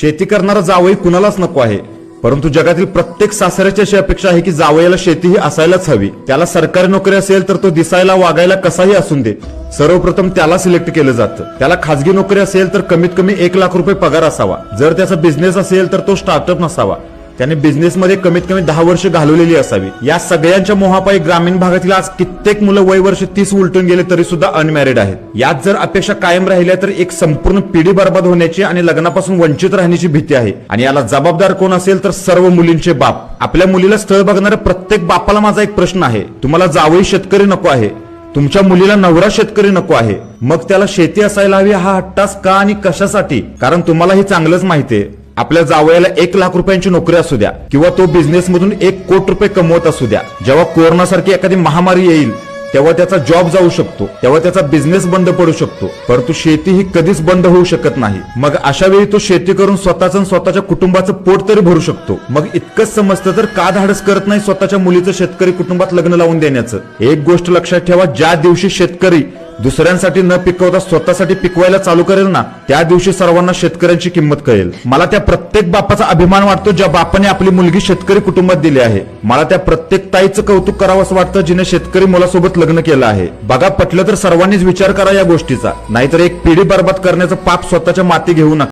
शेती करणारा जावई कुणालाच नको आहे. परंतु जगातील प्रत्येक सासऱ्याची अशी अपेक्षा आहे की जावयाला शेती ही असायलाच हवी. त्याला सरकारी नोकरी असेल तर तो दिसायला वागायला कसाही असून दे. सर्वप्रथम त्याला सिलेक्ट केलं जातं. त्याला खाजगी नोकरी असेल तर कमीत कमी एक लाख रुपये पगार असावा. जर त्याचा बिझनेस असेल तर तो स्टार्टअप नसावा. त्याने बिझनेसमध्ये कमीत कमी दहा वर्ष घालवलेली असावी. या सगळ्यांच्या मोहापायी ग्रामीण भागातील आज कित्येक मुलं वय वर्ष तीस उलटून गेले तरी सुद्धा अनमॅरिड आहेत. यात जर अपेक्षा कायम राहिल्या तर एक संपूर्ण पिढी बर्बाद होण्याची आणि लग्नापासून वंचित राहण्याची भीती आहे. आणि याला जबाबदार कोण असेल तर सर्व मुलींचे बाप. आपल्या मुलीला स्थळ बघणाऱ्या प्रत्येक बापाला माझा एक प्रश्न आहे. तुम्हाला जावई शेतकरी नको आहे. तुमच्या मुलीला नवरा शेतकरी नको आहे. मग त्याला शेती असायला हवी हा हट्टास का आणि कशासाठी? कारण तुम्हाला हे चांगलंच माहितीये आपल्या जावयाला एक लाख रुपयांची नोकरी असू द्या किंवा तो बिझनेस मधून एक कोट रुपये कमवत असू द्या. जेव्हा कोरोना सारखी एखादी महामारी येईल तेव्हा त्याचा जॉब जाऊ शकतो तेव्हा त्याचा बिझनेस बंद पडू शकतो. परंतु शेती ही कधीच बंद होऊ शकत नाही. मग अशा वेळी तो शेती करून स्वतःचं आणि स्वतःच्या कुटुंबाचं पोट तरी भरू शकतो. मग इतकंच समजतं तर का धाडस करत नाही स्वतःच्या मुलीचं शेतकरी कुटुंबात लग्न लावून देण्याचं? एक गोष्ट लक्षात ठेवा ज्या दिवशी शेतकरी दुसऱ्यांसाठी न पिकवता स्वतःसाठी पिकवायला चालू करेल ना त्या दिवशी सर्वांना शेतकऱ्यांची किंमत कळेल. मला त्या प्रत्येक बापाचा अभिमान वाटतो ज्या बापाने आपली मुलगी शेतकरी कुटुंबात दिली आहे. मला त्या प्रत्येक ताईचं कौतुक करावं असं वाटतं जिने शेतकरी मुलासोबत लग्न केलं आहे. बघा पटलं तर सर्वांनीच विचार करा या गोष्टीचा. नाहीतर एक पिढी बर्बाद करण्याचं पाप स्वतःच्या माती घेऊ नका.